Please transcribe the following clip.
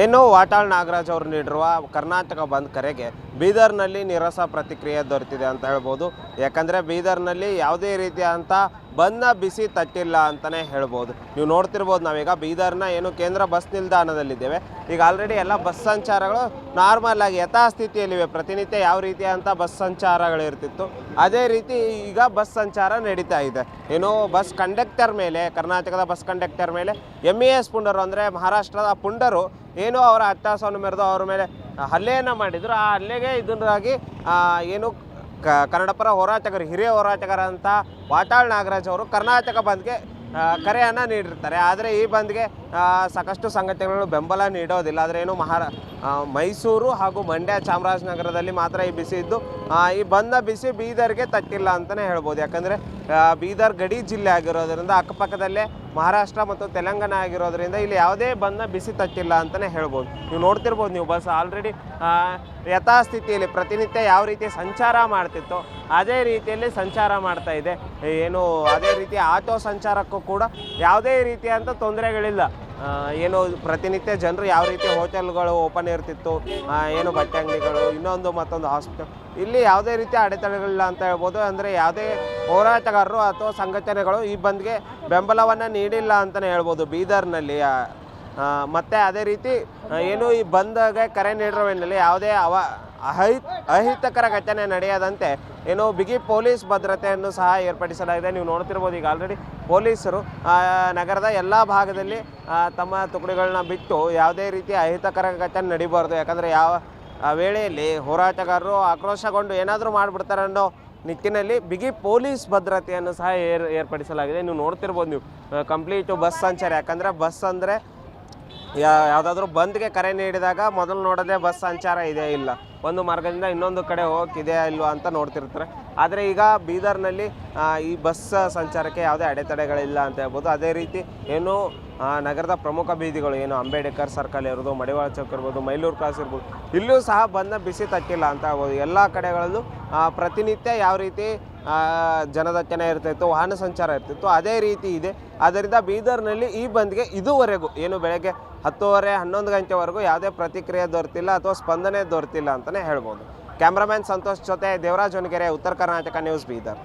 ಏನು ವಾಟಾಳ್ ನಾಗರಾಜ್ ಅವರು ನೀಡಿರುವ ಕರ್ನಾಟಕ ಬಂದ್ ಕರೆಗೆ ಬೀದರ್ನಲ್ಲಿ ನಿರಸ ಪ್ರತಿಕ್ರಿಯೆ ದೊರೆತಿದೆ ಅಂತ ಹೇಳ್ಬೋದು. ಯಾಕಂದರೆ ಬೀದರ್ನಲ್ಲಿ ಯಾವುದೇ ರೀತಿಯಾದಂಥ ಬಂದ್ನ ಬಿಸಿ ತಟ್ಟಿಲ್ಲ ಅಂತಲೇ ಹೇಳ್ಬೋದು. ನೀವು ನೋಡ್ತಿರ್ಬೋದು ನಾವೀಗ ಬೀದರ್ನ ಏನು ಕೇಂದ್ರ ಬಸ್ ನಿಲ್ದಾಣದಲ್ಲಿದ್ದೇವೆ. ಈಗ ಆಲ್ರೆಡಿ ಎಲ್ಲ ಬಸ್ ಸಂಚಾರಗಳು ನಾರ್ಮಲ್ ಆಗಿ ಯಥಾಸ್ಥಿತಿಯಲ್ಲಿವೆ. ಪ್ರತಿನಿತ್ಯ ಯಾವ ರೀತಿಯಾದಂಥ ಬಸ್ ಸಂಚಾರಗಳು ಇರ್ತಿತ್ತು. ಅದೇ ರೀತಿ ಈಗ ಬಸ್ ಸಂಚಾರ ನಡೀತಾ ಇದೆ. ಏನು ಬಸ್ ಕಂಡಕ್ಟರ್ ಮೇಲೆ, ಕರ್ನಾಟಕದ ಬಸ್ ಕಂಡಕ್ಟರ್ ಮೇಲೆ ಎಂ ಇ ಎಸ್ ಪುಂಡರು ಅಂದರೆ ಮಹಾರಾಷ್ಟ್ರದ ಪುಂಡರು ಏನು ಅವರ ಅಟ್ಟಾಸವನ್ನು ಮೆರೆದು ಅವರ ಮೇಲೆ ಹಲ್ಲೆಯನ್ನು ಮಾಡಿದ್ರು. ಆ ಹಲ್ಲೆಗೆ ಇದನ್ನಾಗಿ ಏನು ಕ ಕನ್ನಡ ಪರ ಹೋರಾಟಗಾರರು ಹಿರಿಯ ಹೋರಾಟಗಾರ ಅಂತ ವಾಟಾಳ್ ನಾಗರಾಜ್ ಅವರು ಕರ್ನಾಟಕ ಬಂದ್ಗೆ ಕರೆಯನ್ನು ನೀಡಿರ್ತಾರೆ. ಆದರೆ ಈ ಬಂದ್ಗೆ ಸಾಕಷ್ಟು ಸಂಘಟನೆಗಳು ಬೆಂಬಲ ನೀಡೋದಿಲ್ಲ. ಆದರೆ ಏನು ಮಹಾರಾ ಮೈಸೂರು ಹಾಗೂ ಮಂಡ್ಯ ಚಾಮರಾಜನಗರದಲ್ಲಿ ಮಾತ್ರ ಈ ಬಿಸಿ ಇದ್ದು ಈ ಬಂದ ಬಿಸಿ ಬೀದರ್ಗೆ ತಟ್ಟಿಲ್ಲ ಅಂತಲೇ ಹೇಳ್ಬೋದು. ಯಾಕಂದರೆ ಬೀದರ್ ಗಡಿ ಜಿಲ್ಲೆ ಆಗಿರೋದರಿಂದ ಅಕ್ಕಪಕ್ಕದಲ್ಲೇ ಮಹಾರಾಷ್ಟ್ರ ಮತ್ತು ತೆಲಂಗಾಣ ಆಗಿರೋದ್ರಿಂದ ಇಲ್ಲಿ ಯಾವುದೇ ಬಂದ ಬಿಸಿ ತಟ್ಟಿಲ್ಲ ಅಂತಲೇ ಹೇಳ್ಬೋದು. ನೀವು ನೋಡ್ತಿರ್ಬೋದು ನೀವು ಬಸ್ ಆಲ್ರೆಡಿ ಯಥಾಸ್ಥಿತಿಯಲ್ಲಿ ಪ್ರತಿನಿತ್ಯ ಯಾವ ರೀತಿ ಸಂಚಾರ ಮಾಡ್ತಿತ್ತು ಅದೇ ರೀತಿಯಲ್ಲಿ ಸಂಚಾರ ಮಾಡ್ತಾ ಇದೆ. ಏನು ಅದೇ ರೀತಿ ಆಟೋ ಸಂಚಾರಕ್ಕೂ ಕೂಡ ಯಾವುದೇ ರೀತಿಯಂಥ ತೊಂದರೆಗಳಿಲ್ಲ. ಏನು ಪ್ರತಿನಿತ್ಯ ಜನರು ಯಾವ ರೀತಿ ಹೋಟೆಲ್ಗಳು ಓಪನ್ ಇರ್ತಿತ್ತು ಏನು ಬಟ್ಟೆ ಅಂಗಡಿಗಳು, ಇನ್ನೊಂದು ಮತ್ತೊಂದು ಹಾಸ್ಪಿಟಲ್ ಇಲ್ಲಿ ಯಾವುದೇ ರೀತಿಯ ಅಡೆತಡೆಗಳಿಲ್ಲ ಅಂತ ಹೇಳ್ಬೋದು. ಅಂದರೆ ಯಾವುದೇ ಹೋರಾಟಗಾರರು ಅಥವಾ ಸಂಘಟನೆಗಳು ಈ ಬಂದ್ಗೆ ಬೆಂಬಲವನ್ನು ನೀಡಿಲ್ಲ ಅಂತಲೇ ಹೇಳ್ಬೋದು ಬೀದರ್ನಲ್ಲಿ. ಮತ್ತೆ ಅದೇ ರೀತಿ ಏನು ಈ ಬಂದ್ಗೆ ಕರೆ ನೀಡಿರೋ ಯಾವುದೇ ಅವ ಅಹಿ ಅಹಿತಕರ ಘಟನೆ ನಡೆಯದಂತೆ ಏನು ಬಿಗಿ ಪೊಲೀಸ್ ಭದ್ರತೆಯನ್ನು ಸಹ ಏರ್ಪಡಿಸಲಾಗಿದೆ. ನೀವು ನೋಡ್ತಿರ್ಬೋದು ಈಗ ಆಲ್ರೆಡಿ ಪೊಲೀಸರು ನಗರದ ಎಲ್ಲ ಭಾಗದಲ್ಲಿ ತಮ್ಮ ತುಕಡಿಗಳನ್ನ ಬಿಟ್ಟು ಯಾವುದೇ ರೀತಿಯ ಅಹಿತಕರ ಘಟನೆ ನಡಿಬಾರ್ದು. ಯಾಕಂದರೆ ಯಾವ ವೇಳೆಯಲ್ಲಿ ಹೋರಾಟಗಾರರು ಆಕ್ರೋಶಗೊಂಡು ಏನಾದರೂ ಮಾಡಿಬಿಡ್ತಾರೆ ಅನ್ನೋ ನಿಟ್ಟಿನಲ್ಲಿ ಬಿಗಿ ಪೊಲೀಸ್ ಭದ್ರತೆಯನ್ನು ಸಹ ಏರ್, ಏರ್ಪಡಿಸಲಾಗಿದೆ. ನೀವು ನೋಡ್ತಿರ್ಬೋದು ನೀವು ಕಂಪ್ಲೀಟು ಬಸ್ ಸಂಚಾರ. ಯಾಕಂದರೆ ಬಸ್ ಅಂದರೆ ಯಾವುದಾದ್ರೂ ಬಂದ್ಗೆ ಕರೆ ನೀಡಿದಾಗ ಮೊದಲು ನೋಡೋದೇ ಬಸ್ ಸಂಚಾರ ಇದೆ ಇಲ್ಲ. ಒಂದು ಮಾರ್ಗದಿಂದ ಇನ್ನೊಂದು ಕಡೆ ಹೋಗಿದೆಯಾ ಇಲ್ವಾ ಅಂತ ನೋಡ್ತಿರ್ತಾರೆ. ಆದರೆ ಈಗ ಬೀದರ್ನಲ್ಲಿ ಈ ಬಸ್ ಸಂಚಾರಕ್ಕೆ ಯಾವುದೇ ಅಡೆತಡೆಗಳಿಲ್ಲ ಅಂತ ಹೇಳ್ಬೋದು. ಅದೇ ರೀತಿ ಏನು ನಗರದ ಪ್ರಮುಖ ಬೀದಿಗಳು ಏನು, ಅಂಬೇಡ್ಕರ್ ಸರ್ಕಲ್ ಇರ್ಬೋದು, ಮಡಿವಾಳ ಚೌಕ್ ಇರ್ಬೋದು, ಮೈಲೂರು ಕ್ರಾಸ್ ಇರ್ಬೋದು, ಇಲ್ಲೂ ಸಹ ಬಂದ ಬಿಸಿ ತಟ್ಟಿಲ್ಲ ಅಂತ ಹೇಳ್ಬೋದು. ಎಲ್ಲ ಕಡೆಗಳಲ್ಲೂ ಪ್ರತಿನಿತ್ಯ ಯಾವ ರೀತಿ ಜನದಟ್ಟಣೆ ಇರ್ತಿತ್ತು, ವಾಹನ ಸಂಚಾರ ಇರ್ತಿತ್ತು, ಅದೇ ರೀತಿ ಇದೆ. ಆದ್ದರಿಂದ ಬೀದರ್ನಲ್ಲಿ ಈ ಬಂದ್ಗೆ ಇದುವರೆಗೂ, ಏನು ಬೆಳಗ್ಗೆ ಹತ್ತುವರೆ, ಹನ್ನೊಂದು ಗಂಟೆವರೆಗೂ ಯಾವುದೇ ಪ್ರತಿಕ್ರಿಯೆ ದೊರೆತಿಲ್ಲ ಅಥವಾ ಸ್ಪಂದನೆ ದೊರೆತಿಲ್ಲ ಅಂತಲೇ ಹೇಳ್ಬೋದು. ಕ್ಯಾಮ್ರಾಮ್ಯಾನ್ ಸಂತೋಷ್ ಜೊತೆ ದೇವರಾಜ್ ಹೊನಗೆರೆ ಉತ್ತರ ಕರ್ನಾಟಕ ನ್ಯೂಸ್, ಬೀದರ್.